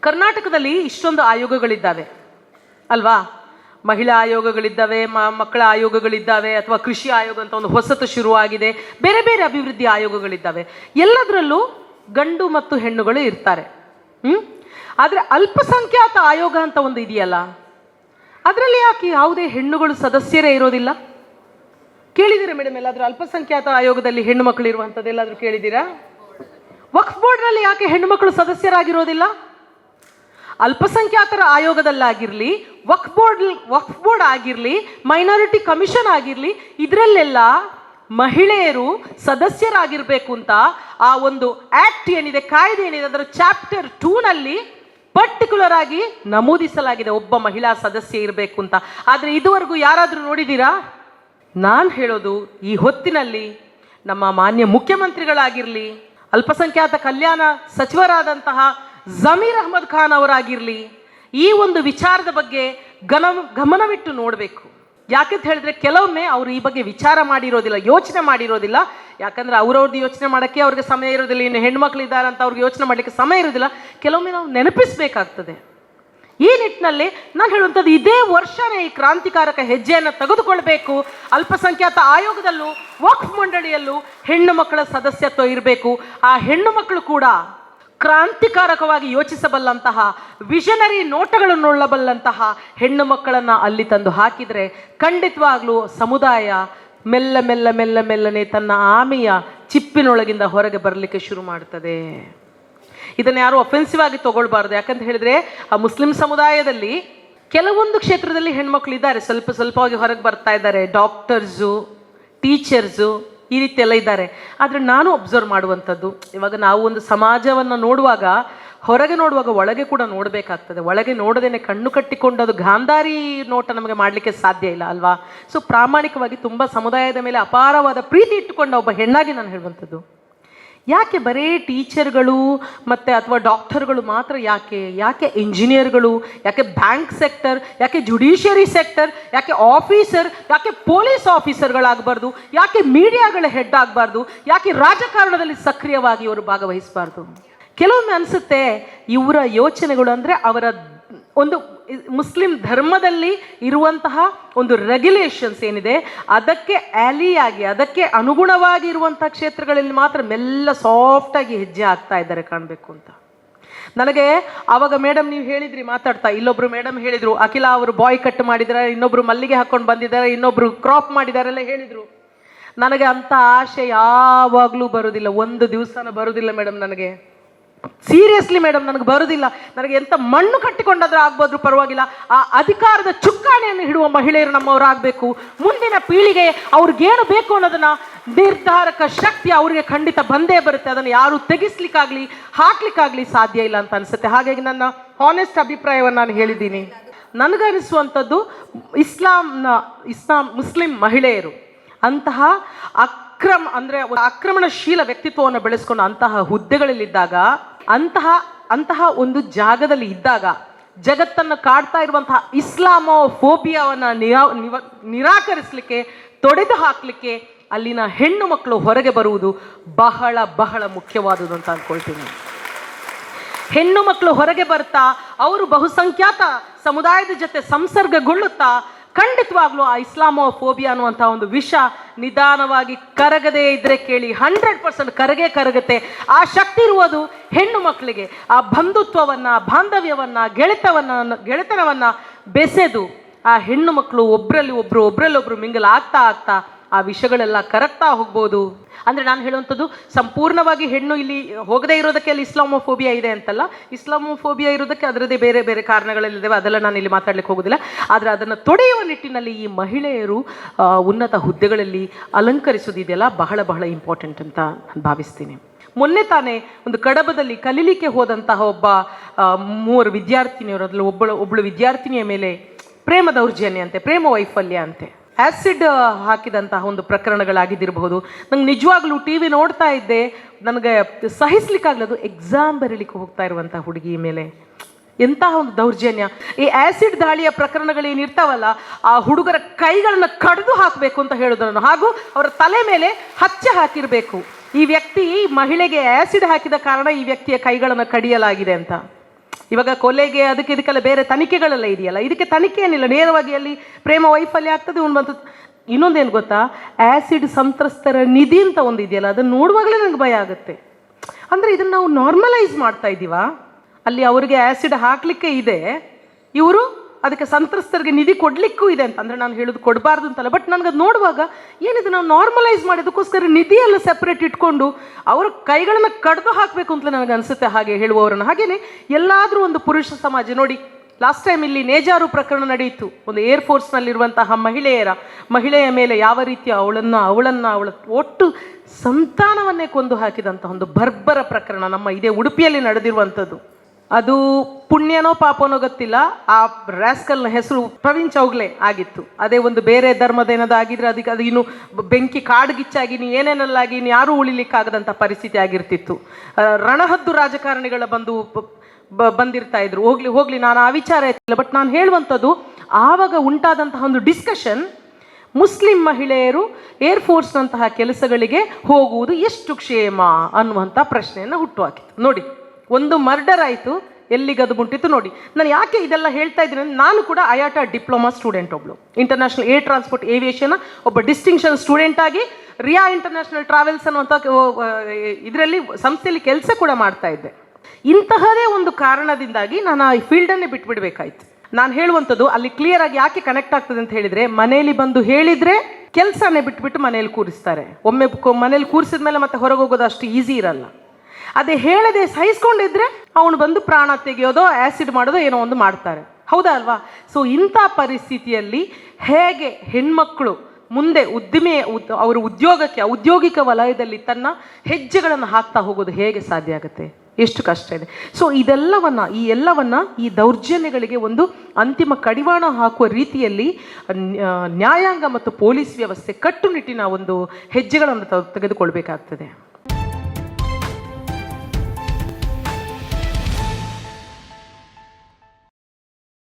ಕರ್ನಾಟಕದಲ್ಲಿ ಇಷ್ಟೊಂದು ಆಯೋಗಗಳಿದ್ದಾವೆ. ಅಲ್ವಾ? ಮಹಿಳಾ ಆಯೋಗಗಳಿದ್ದಾವೆ, ಮ, ಮಕ್ಕಳ ಆಯೋಗಗಳಿದ್ದಾವೆ, ಅಥವಾ ಕೃಷಿ ಆಯೋಗ ಅಂತ ಒಂದು ಹೊಸತು ಶುರುವಾಗಿದೆ. ಬೇರೆ ಬೇರೆ ಅಭಿವೃದ್ಧಿ ಆಯೋಗಗಳಿದ್ದಾವೆ. ಎಲ್ಲದರಲ್ಲೂ ಗಂಡು ಮತ್ತು ಹೆಣ್ಣುಗಳು ಇರ್ತಾರೆ. ಹ್ಞೂ ಆದರೆ ಅಲ್ಪಸಂಖ್ಯಾತ ಆಯೋಗ ಅಂತ ಒಂದು ಇದೆಯಲ್ಲ? ಅದರಲ್ಲಿ ಯಾಕೆ ಯಾವುದೇ ಹೆಣ್ಣುಗಳು ಸದಸ್ಯರೇ ಇರೋದಿಲ್ಲ? ಕೇಳಿದ್ದೀರಾ ಮೇಡಮ್ ಎಲ್ಲಾದರೂ? ಅಲ್ಪಸಂಖ್ಯಾತ ಆಯೋಗದಲ್ಲಿ ಹೆಣ್ಣು ಮಕ್ಕಳು ಇರುವಂಥದ್ದು ಎಲ್ಲಾದ್ರೂ ಕೇಳಿದ್ದೀರಾ? ವಕ್ಫ್ ಬೋರ್ಡ್ನಲ್ಲಿ ಯಾಕೆ ಹೆಣ್ಣು ಮಕ್ಕಳು ಸದಸ್ಯರಾಗಿರೋದಿಲ್ಲ? ಅಲ್ಪಸಂಖ್ಯಾತರ ಆಯೋಗದಲ್ಲಾಗಿರಲಿ ವಕ್ ಬೋರ್ಡ್ ವಕ್ಫ್ ಬೋರ್ಡ್ ಆಗಿರಲಿ ಮೈನಾರಿಟಿ ಕಮಿಷನ್ ಆಗಿರಲಿ, ಇದರಲ್ಲೆಲ್ಲ ಮಹಿಳೆಯರು ಸದಸ್ಯರಾಗಿರಬೇಕು ಅಂತ ಆ ಒಂದು ಆಕ್ಟ್ ಏನಿದೆ, ಕಾಯ್ದೆ ಏನಿದೆ, ಅದರ ಚಾಪ್ಟರ್ ಟೂನಲ್ಲಿ ಪರ್ಟಿಕ್ಯುಲರ್ ಆಗಿ ನಮೂದಿಸಲಾಗಿದೆ ಒಬ್ಬ ಮಹಿಳಾ ಸದಸ್ಯ ಇರಬೇಕು ಅಂತ. ಆದರೆ ಇದುವರೆಗೂ ಯಾರಾದರೂ ನೋಡಿದ್ದೀರಾ? ನಾನು ಹೇಳೋದು ಈ ಹೊತ್ತಿನಲ್ಲಿ ನಮ್ಮ ಮಾನ್ಯ ಮುಖ್ಯಮಂತ್ರಿಗಳಾಗಿರಲಿ, ಅಲ್ಪಸಂಖ್ಯಾತ ಕಲ್ಯಾಣ ಸಚಿವರಾದಂತಹ ಜಮೀರ್ ಅಹಮದ್ ಖಾನ್ ಅವರಾಗಿರಲಿ, ಈ ಒಂದು ವಿಚಾರದ ಬಗ್ಗೆ ಗನ, ಗಮನವಿಟ್ಟು ನೋಡಬೇಕು. ಯಾಕೆಂತ ಹೇಳಿದ್ರೆ ಕೆಲವೊಮ್ಮೆ ಅವರು ಈ ಬಗ್ಗೆ ವಿಚಾರ ಮಾಡಿರೋದಿಲ್ಲ, ಯೋಚನೆ ಮಾಡಿರೋದಿಲ್ಲ. ಯಾಕಂದ್ರೆ ಅವ್ರವ್ರದ್ದು ಯೋಚನೆ ಮಾಡೋಕ್ಕೆ ಅವ್ರಿಗೆ ಸಮಯ ಇರೋದಿಲ್ಲ, ಇನ್ನು ಹೆಣ್ಮಕ್ಳು ಇದ್ದಾರೆ ಅಂತ ಅವ್ರಿಗೆ ಯೋಚನೆ ಮಾಡಲಿಕ್ಕೆ ಸಮಯ ಇರೋದಿಲ್ಲ. ಕೆಲವೊಮ್ಮೆ ನಾವು ನೆನಪಿಸಬೇಕಾಗ್ತದೆ. ಈ ನಿಟ್ಟಿನಲ್ಲಿ ನಾನು ಹೇಳುವಂಥದ್ದು ಇದೇ ವರ್ಷನೇ ಈ ಕ್ರಾಂತಿಕಾರಕ ಹೆಜ್ಜೆಯನ್ನು ತೆಗೆದುಕೊಳ್ಬೇಕು. ಅಲ್ಪಸಂಖ್ಯಾತ ಆಯೋಗದಲ್ಲೂ, ವಕ್ಫ್ ಮಂಡಳಿಯಲ್ಲೂ ಹೆಣ್ಣು ಮಕ್ಕಳ ಸದಸ್ಯತ್ವ ಇರಬೇಕು. ಆ ಹೆಣ್ಣು ಮಕ್ಕಳು ಕೂಡ ಕ್ರಾಂತಿಕಾರಕವಾಗಿ ಯೋಚಿಸಬಲ್ಲಂತಹ ವಿಷನರಿ ನೋಟಗಳನ್ನುಳ್ಳಬಲ್ಲಂತಹ ಹೆಣ್ಣು ಮಕ್ಕಳನ್ನು ಅಲ್ಲಿ ತಂದು ಹಾಕಿದರೆ ಖಂಡಿತವಾಗ್ಲೂ ಸಮುದಾಯ ಮೆಲ್ಲ ಮೆಲ್ಲ ಮೆಲ್ಲ ಮೆಲ್ಲನೆ ತನ್ನ ಆಮೆಯ ಚಿಪ್ಪಿನೊಳಗಿಂದ ಹೊರಗೆ ಬರಲಿಕ್ಕೆ ಶುರು ಮಾಡ್ತದೆ. ಇದನ್ನು ಯಾರು ಅಫೆನ್ಸಿವ್ ಆಗಿ ತಗೊಳ್ಬಾರ್ದು. ಯಾಕಂತ ಹೇಳಿದ್ರೆ, ಆ ಮುಸ್ಲಿಂ ಸಮುದಾಯದಲ್ಲಿ ಕೆಲವೊಂದು ಕ್ಷೇತ್ರದಲ್ಲಿ ಹೆಣ್ಮಕ್ಳು ಇದ್ದಾರೆ. ಸ್ವಲ್ಪ ಸ್ವಲ್ಪವಾಗಿ ಹೊರಗೆ ಬರ್ತಾ ಇದ್ದಾರೆ. ಡಾಕ್ಟರ್ಸು ಟೀಚರ್ಸು ಈ ರೀತಿ ಎಲ್ಲ ಇದ್ದಾರೆ. ಆದರೆ ನಾನು ಅಬ್ಸರ್ವ್ ಮಾಡುವಂಥದ್ದು, ಇವಾಗ ನಾವು ಒಂದು ಸಮಾಜವನ್ನು ನೋಡುವಾಗ, ಹೊರಗೆ ನೋಡುವಾಗ ಒಳಗೆ ಕೂಡ ನೋಡಬೇಕಾಗ್ತದೆ. ಒಳಗೆ ನೋಡದೇನೆ ಕಣ್ಣು ಕಟ್ಟಿಕೊಂಡು ಅದು ಗಾಂಧಾರಿ ನೋಟ ನಮಗೆ ಮಾಡಲಿಕ್ಕೆ ಸಾಧ್ಯ ಇಲ್ಲ ಅಲ್ವಾ? ಸೊ ಪ್ರಾಮಾಣಿಕವಾಗಿ ತುಂಬ ಸಮುದಾಯದ ಮೇಲೆ ಅಪಾರವಾದ ಪ್ರೀತಿ ಇಟ್ಟುಕೊಂಡ ಒಬ್ಬ ಹೆಣ್ಣಾಗಿ ನಾನು ಹೇಳುವಂಥದ್ದು. ಯಾಕೆ ಬರೀ ಟೀಚರ್ಗಳು ಮತ್ತು ಅಥವಾ ಡಾಕ್ಟರ್ಗಳು ಮಾತ್ರ ಯಾಕೆ? ಯಾಕೆ ಇಂಜಿನಿಯರ್ಗಳು ಯಾಕೆ ಬ್ಯಾಂಕ್ ಸೆಕ್ಟರ್? ಯಾಕೆ ಜುಡಿಷಿಯರಿ ಸೆಕ್ಟರ್? ಯಾಕೆ ಆಫೀಸರ್? ಯಾಕೆ ಪೊಲೀಸ್ ಆಫೀಸರ್ಗಳಾಗಬಾರ್ದು? ಯಾಕೆ ಮೀಡಿಯಾಗಳ ಹೆಡ್ ಆಗಬಾರ್ದು? ಯಾಕೆ ರಾಜಕಾರಣದಲ್ಲಿ ಸಕ್ರಿಯವಾಗಿ ಇವರು ಭಾಗವಹಿಸಬಾರ್ದು? ಕೆಲವೊಮ್ಮೆ ಅನಿಸುತ್ತೆ, ಇವರ ಯೋಚನೆಗಳು ಅಂದರೆ ಅವರ ಒಂದು ಮುಸ್ಲಿಂ ಧರ್ಮದಲ್ಲಿ ಇರುವಂತಹ ಒಂದು ರೆಗ್ಯುಲೇಷನ್ಸ್ ಏನಿದೆ, ಅದಕ್ಕೆ ಆ್ಯಲಿಯಾಗಿ ಅದಕ್ಕೆ ಅನುಗುಣವಾಗಿ ಇರುವಂತಹ ಕ್ಷೇತ್ರಗಳಲ್ಲಿ ಮಾತ್ರ ಮೆಲ್ಲ ಸಾಫ್ಟಾಗಿ ಹೆಜ್ಜೆ ಆಗ್ತಾ ಇದ್ದಾರೆ ಕಾಣಬೇಕು ಅಂತ. ನನಗೆ ಆವಾಗ ಮೇಡಮ್ ನೀವು ಹೇಳಿದ್ರಿ, ಮಾತಾಡ್ತಾ, ಇಲ್ಲೊಬ್ರು ಮೇಡಮ್ ಹೇಳಿದ್ರು, ಅಖಿಲ ಅವರು ಬಾಯ್ ಕಟ್ ಮಾಡಿದ್ದಾರೆ, ಇನ್ನೊಬ್ರು ಮಲ್ಲಿಗೆ ಹಾಕೊಂಡು ಬಂದಿದ್ದಾರೆ, ಇನ್ನೊಬ್ರು ಕ್ರಾಪ್ ಮಾಡಿದಾರೆಲ್ಲ ಹೇಳಿದ್ರು. ನನಗೆ ಅಂತ ಆಸೆ ಯಾವಾಗಲೂ ಬರೋದಿಲ್ಲ, ಒಂದು ದಿವಸನ ಬರೋದಿಲ್ಲ ಮೇಡಮ್ ನನಗೆ. ಸೀರಿಯಸ್ಲಿ ಮೇಡಮ್ ನನಗೆ ಬರುವುದಿಲ್ಲ ನನಗೆ ಎಂತ ಮಣ್ಣು ಕಟ್ಟಿಕೊಂಡಾದ್ರೂ ಆಗ್ಬೋದ್ರೂ ಪರವಾಗಿಲ್ಲ. ಆ ಅಧಿಕಾರದ ಚುಕ್ಕಾಣಿಯನ್ನು ಹಿಡುವ ಮಹಿಳೆಯರು ನಮ್ಮವರಾಗಬೇಕು. ಮುಂದಿನ ಪೀಳಿಗೆ ಅವ್ರಿಗೇನು ಬೇಕು ಅನ್ನೋದನ್ನ ನಿರ್ಧಾರಕ ಶಕ್ತಿ ಅವರಿಗೆ ಖಂಡಿತ ಬಂದೇ ಬರುತ್ತೆ. ಅದನ್ನು ಯಾರು ತೆಗಿಸ್ಲಿಕ್ಕಾಗ್ಲಿ, ಹಾಕ್ಲಿಕ್ಕಾಗ್ಲಿ ಸಾಧ್ಯ ಇಲ್ಲ ಅಂತ ಅನ್ಸುತ್ತೆ. ಹಾಗಾಗಿ ನನ್ನ ಹಾನೆಸ್ಟ್ ಅಭಿಪ್ರಾಯವನ್ನು ನಾನು ಹೇಳಿದ್ದೀನಿ. ನನಗನಿಸುವಂಥದ್ದು ಇಸ್ಲಾಂನ, ಇಸ್ಲಾಂ ಮುಸ್ಲಿಂ ಮಹಿಳೆಯರು, ಅಂತಹ ಅಕ್ರಮ ಅಂದರೆ ಆಕ್ರಮಣಶೀಲ ವ್ಯಕ್ತಿತ್ವವನ್ನು ಬೆಳೆಸ್ಕೊಂಡು ಅಂತಹ ಹುದ್ದೆಗಳಲ್ಲಿದ್ದಾಗ ಅಂತಹ ಅಂತಹ ಒಂದು ಜಾಗದಲ್ಲಿ ಇದ್ದಾಗ ಜಗತ್ತನ್ನು ಕಾಡ್ತಾ ಇರುವಂತಹ ಇಸ್ಲಾಮೋ ಫೋಬಿಯಾವನ್ನು ನಿರಾಕರಿಸಲಿಕ್ಕೆ, ತೊಡೆದು ಹಾಕಲಿಕ್ಕೆ ಅಲ್ಲಿನ ಹೆಣ್ಣು ಮಕ್ಕಳು ಹೊರಗೆ ಬರುವುದು ಬಹಳ ಬಹಳ ಮುಖ್ಯವಾದುದು ಅಂತ ಅಂದ್ಕೊಳ್ತೀನಿ ಹೆಣ್ಣು ಮಕ್ಕಳು ಹೊರಗೆ ಬರ್ತಾ ಅವರು ಬಹುಸಂಖ್ಯಾತ ಸಮುದಾಯದ ಜೊತೆ ಸಂಸರ್ಗಗೊಳ್ಳುತ್ತಾ ಖಂಡಿತವಾಗ್ಲೂ ಆ ಇಸ್ಲಾಮೋ ಫೋಬಿಯಾ ಅನ್ನುವಂಥ ಒಂದು ವಿಷ ನಿಧಾನವಾಗಿ ಕರಗದೇ ಇದ್ರೆ ಕೇಳಿ ಹಂಡ್ರೆಡ್ ಪರ್ಸೆಂಟ್ ಕರಗೇ ಕರಗುತ್ತೆ. ಆ ಶಕ್ತಿ ಇರುವುದು ಹೆಣ್ಣು ಮಕ್ಕಳಿಗೆ. ಆ ಬಂಧುತ್ವವನ್ನು, ಬಾಂಧವ್ಯವನ್ನು, ಗೆಳೆತವನ್ನು, ಗೆಳೆತನವನ್ನು ಬೆಸೆದು ಆ ಹೆಣ್ಣು ಮಕ್ಕಳು ಒಬ್ಬರಲ್ಲಿ ಒಬ್ಬರು ಒಬ್ಬರಲ್ಲೊಬ್ಬರು ಮಿಂಗಲ್ ಆಗ್ತಾ ಆಗ್ತಾ ಆ ವಿಷಯಗಳೆಲ್ಲ ಕರಗ್ತಾ ಹೋಗ್ಬೋದು. ಅಂದರೆ ನಾನು ಹೇಳುವಂಥದ್ದು ಸಂಪೂರ್ಣವಾಗಿ ಹೆಣ್ಣು ಇಲ್ಲಿ ಹೋಗದೇ ಇರೋದಕ್ಕೆ ಅಲ್ಲಿ ಇಸ್ಲಾಮೋಫೋಬಿಯಾ ಇದೆ ಅಂತಲ್ಲ, ಇಸ್ಲಾಮೋಫೋಬಿಯಾ ಇರೋದಕ್ಕೆ ಅದರದೇ ಬೇರೆ ಬೇರೆ ಕಾರಣಗಳಲ್ಲಿದ್ದಾವೆ ಅದೆಲ್ಲ ನಾನು ಇಲ್ಲಿ ಮಾತಾಡ್ಲಿಕ್ಕೆ ಹೋಗೋದಿಲ್ಲ. ಆದರೆ ಅದನ್ನು ತೊಡೆಯುವ ನಿಟ್ಟಿನಲ್ಲಿ ಈ ಮಹಿಳೆಯರು ಉನ್ನತ ಹುದ್ದೆಗಳಲ್ಲಿ ಅಲಂಕರಿಸೋದಿದೆಯಲ್ಲ ಬಹಳ ಬಹಳ ಇಂಪಾರ್ಟೆಂಟ್ ಅಂತ ನಾನು ಭಾವಿಸ್ತೀನಿ. ಮೊನ್ನೆ ತಾನೇ ಒಂದು ಕಡಬದಲ್ಲಿ ಕಲೀಲಿಕ್ಕೆ ಹೋದಂತಹ ಒಬ್ಬ ಮೂವರು ವಿದ್ಯಾರ್ಥಿನಿಯರು, ಅದರಲ್ಲಿ ಒಬ್ಬಳು ಒಬ್ಬಳು ವಿದ್ಯಾರ್ಥಿನಿಯ ಮೇಲೆ ಪ್ರೇಮ ದೌರ್ಜನ್ಯ ಅಂತೆ, ಪ್ರೇಮ ವೈಫಲ್ಯ ಅಂತೆ. ಆ್ಯಸಿಡ್ ಹಾಕಿದಂತಹ ಒಂದು ಪ್ರಕರಣಗಳಾಗಿದ್ದಿರಬಹುದು. ನಂಗೆ ನಿಜವಾಗ್ಲೂ ಟಿ ವಿ ನೋಡ್ತಾ ಇದ್ದೆ. ನನಗೆ ಸಹಿಸ್ಲಿಕ್ಕಾಗಲ್ಲ ಅದು ಎಕ್ಸಾಮ್ ಬರೀಲಿಕ್ಕೆ ಹೋಗ್ತಾ ಇರುವಂಥ ಹುಡುಗಿ ಮೇಲೆ. ಎಂತಹ ಒಂದು ದೌರ್ಜನ್ಯ. ಈ ಆ್ಯಸಿಡ್ ದಾಳಿಯ ಪ್ರಕರಣಗಳೇನಿರ್ತಾವಲ್ಲ ಆ ಹುಡುಗರ ಕೈಗಳನ್ನು ಕಡಿದು ಹಾಕಬೇಕು ಅಂತ ಹೇಳೋದನ್ನು. ಹಾಗೂ ಅವರ ತಲೆ ಮೇಲೆ ಹಚ್ಚೆ ಹಾಕಿರಬೇಕು. ಈ ವ್ಯಕ್ತಿ ಮಹಿಳೆಗೆ ಆ್ಯಸಿಡ್ ಹಾಕಿದ ಕಾರಣ ಈ ವ್ಯಕ್ತಿಯ ಕೈಗಳನ್ನು ಕಡಿಯಲಾಗಿದೆ ಅಂತ. ಇವಾಗ ಕೊಲೆಗೆ ಅದಕ್ಕೆ ಇದಕ್ಕೆಲ್ಲ ಬೇರೆ ತನಿಖೆಗಳೆಲ್ಲ ಇದೆಯಲ್ಲ? ಇದಕ್ಕೆ ತನಿಖೆ ಏನಿಲ್ಲ. ನೇರವಾಗಿ ಅಲ್ಲಿ ಪ್ರೇಮ ವೈಫಲ್ಯ ಆಗ್ತದೆ ಇವ್ನು ಬಂತು ಇನ್ನೊಂದೇನು ಗೊತ್ತಾ? ಆ್ಯಸಿಡ್ ಸಂತ್ರಸ್ತರ ನಿಧಿ ಅಂತ ಒಂದು ಇದೆಯಲ್ಲ, ಅದನ್ನು ನೋಡುವಾಗಲೇ ನನಗೆ ಭಯ ಆಗುತ್ತೆ. ಅಂದರೆ ಇದನ್ನು ನಾವು ನಾರ್ಮಲೈಸ್ ಮಾಡ್ತಾ ಇದ್ದೀವಾ ಅಲ್ಲಿ ಅವರಿಗೆ ಆ್ಯಸಿಡ್ ಹಾಕಲಿಕ್ಕೆ ಇದೆ. ಇವರು ಅದಕ್ಕೆ ಸಂತ್ರಸ್ತರಿಗೆ ನಿಧಿ ಕೊಡಲಿಕ್ಕೂ ಇದೆ ಅಂತಂದರೆ ನಾನು ಹೇಳೋದು ಕೊಡಬಾರ್ದು ಅಂತಲ್ಲ. ಬಟ್ ನನಗೆ ಅದು ನೋಡುವಾಗ ಏನಿದೆ ನಾವು ನಾರ್ಮಲೈಸ್ ಮಾಡೋದಕ್ಕೋಸ್ಕರ ನಿಧಿಯೆಲ್ಲ ಸೆಪ್ರೇಟ್ ಇಟ್ಕೊಂಡು ಅವರ ಕೈಗಳನ್ನು ಕಡ್ದು ಹಾಕಬೇಕು ಅಂತ ನನಗೆ ಅನಿಸುತ್ತೆ ಹಾಗೆ ಹೇಳುವವರನ್ನು. ಹಾಗೆಯೇ ಎಲ್ಲಾದರೂ ಒಂದು ಪುರುಷ ಸಮಾಜ, ನೋಡಿ ಲಾಸ್ಟ್ ಟೈಮ್ ಇಲ್ಲಿ ನೇಜಾರು ಪ್ರಕರಣ ನಡೆಯಿತು ಒಂದು ಏರ್ ಫೋರ್ಸ್ನಲ್ಲಿರುವಂತಹ ಮಹಿಳೆಯರ, ಮಹಿಳೆಯ ಮೇಲೆ ಯಾವ ರೀತಿ ಅವಳನ್ನು ಅವಳನ್ನು, ಅವಳ ಒಟ್ಟು ಸಂತಾನವನ್ನೇ ಕೊಂದು ಹಾಕಿದಂಥ ಒಂದು ಬರ್ಬರ ಪ್ರಕರಣ ನಮ್ಮ ಇದೇ ಉಡುಪಿಯಲ್ಲಿ ನಡೆದಿರುವಂಥದ್ದು. ಅದು ಪುಣ್ಯನೋ ಪಾಪನೋ ಗೊತ್ತಿಲ್ಲ. ಆ ರ್ಯಾಸ್ಕಲ್ನ ಹೆಸರು ಪ್ರವೀಣ್ ಚೌಗ್ಲೆ ಆಗಿತ್ತು. ಅದೇ ಒಂದು ಬೇರೆ ಧರ್ಮದ ಏನಾದ್ರು ಆಗಿದ್ರೆ ಅದಕ್ಕೆ ಅದು ಇನ್ನು ಬೆಂಕಿ ಕಾಡ್ಗಿಚ್ಚಾಗಿ ನೀ ಏನೇನೆಲ್ಲಾಗಿ ಇನ್ನು ಯಾರೂ ಉಳಿಲಿಕ್ಕಾಗದಂಥ ಪರಿಸ್ಥಿತಿ ಆಗಿರ್ತಿತ್ತು. ರಣಹದ್ದು ರಾಜಕಾರಣಿಗಳ ಬಂದು ಬಂದಿರ್ತಾ ಇದ್ರು. ಹೋಗ್ಲಿ ಹೋಗ್ಲಿ, ನಾನು ಆ ವಿಚಾರ ಇರ್ತಿಲ್ಲ ಬಟ್ ನಾನು ಹೇಳುವಂಥದ್ದು ಆವಾಗ ಉಂಟಾದಂತಹ ಒಂದು ಡಿಸ್ಕಷನ್ ಮುಸ್ಲಿಂ ಮಹಿಳೆಯರು ಏರ್ ಫೋರ್ಸ್ನಂತಹ ಕೆಲಸಗಳಿಗೆ ಹೋಗುವುದು ಎಷ್ಟು ಕ್ಷೇಮ ಅನ್ನುವಂಥ ಪ್ರಶ್ನೆಯನ್ನು ಹುಟ್ಟುಹಾಕಿತ್ತು ನೋಡಿ. ಒಂದು ಮರ್ಡರ್ ಆಯಿತು ಎಲ್ಲಿಗೆ ಅದು ಮುಟ್ಟಿತ್ತು ನೋಡಿ. ನಾನು ಯಾಕೆ ಇದೆಲ್ಲ ಹೇಳ್ತಾ ಇದ್ದೀನಿ ನಾನು ಕೂಡ ಅಯಾಟ ಡಿಪ್ಲೊಮಾ ಸ್ಟೂಡೆಂಟ್ ಒಬ್ಳು. ಇಂಟರ್ನ್ಯಾಷನಲ್ ಏರ್ ಟ್ರಾನ್ಸ್ಪೋರ್ಟ್ ಏವಿಯೇಷನ್ ಒಬ್ಬ ಡಿಸ್ಟಿಂಕ್ಷನ್ ಸ್ಟೂಡೆಂಟ್ ಆಗಿ ರಿಯಾ ಇಂಟರ್ನ್ಯಾಷನಲ್ ಟ್ರಾವೆಲ್ಸ್ ಅನ್ನುವಂಥ ಇದರಲ್ಲಿ ಸಂಸ್ಥೆಯಲ್ಲಿ ಕೆಲಸ ಕೂಡ ಮಾಡ್ತಾ ಇದ್ದೆ. ಇಂತಹದೇ ಒಂದು ಕಾರಣದಿಂದಾಗಿ ನಾನು ಆ ಫೀಲ್ಡನ್ನೇ ಬಿಟ್ಬಿಡ್ಬೇಕಾಯ್ತು. ನಾನು ಹೇಳುವಂಥದ್ದು ಅಲ್ಲಿ ಕ್ಲಿಯರ್ ಆಗಿ ಯಾಕೆ ಕನೆಕ್ಟ್ ಆಗ್ತದೆ ಅಂತ ಹೇಳಿದರೆ ಮನೆಯಲ್ಲಿ ಬಂದು ಹೇಳಿದರೆ ಕೆಲಸನೇ ಬಿಟ್ಬಿಟ್ಟು ಮನೇಲಿ ಕೂರಿಸ್ತಾರೆ. ಒಮ್ಮೆ ಮನೇಲಿ ಕೂರಿಸಿದ ಮೇಲೆ ಮತ್ತೆ ಹೊರಗೆ ಹೋಗೋದು ಅಷ್ಟು ಈಸಿ ಇರಲ್ಲ. ಅದೇ ಹೇಳದೆ ಸಹಿಸ್ಕೊಂಡಿದ್ರೆ ಅವನು ಬಂದು ಪ್ರಾಣ ತೆಗೆಯೋದೋ ಆ್ಯಸಿಡ್ ಮಾಡೋದೋ ಏನೋ ಒಂದು ಮಾಡ್ತಾರೆ. ಹೌದಾ ಅಲ್ವಾ? ಸೊ ಇಂಥ ಪರಿಸ್ಥಿತಿಯಲ್ಲಿ ಹೇಗೆ ಹೆಣ್ಮಕ್ಕಳು ಮುಂದೆ ಉದ್ದಿಮೆ, ಉದ್- ಅವರ ಉದ್ಯೋಗಕ್ಕೆ, ಔದ್ಯೋಗಿಕ ವಲಯದಲ್ಲಿ ತನ್ನ ಹೆಜ್ಜೆಗಳನ್ನು ಹಾಕ್ತಾ ಹೋಗೋದು ಹೇಗೆ ಸಾಧ್ಯ ಆಗುತ್ತೆ? ಎಷ್ಟು ಕಷ್ಟ ಇದೆ. ಸೊ ಇದೆಲ್ಲವನ್ನು, ಈ ಎಲ್ಲವನ್ನು ಈ ದೌರ್ಜನ್ಯಗಳಿಗೆ ಒಂದು ಅಂತಿಮ ಕಡಿವಾಣ ಹಾಕುವ ರೀತಿಯಲ್ಲಿ ನ್ಯಾಯಾಂಗ ಮತ್ತು ಪೊಲೀಸ್ ವ್ಯವಸ್ಥೆ ಕಟ್ಟುನಿಟ್ಟಿನ ಒಂದು ಹೆಜ್ಜೆಗಳನ್ನು ತೆಗೆದುಕೊಳ್ಬೇಕಾಗ್ತದೆ.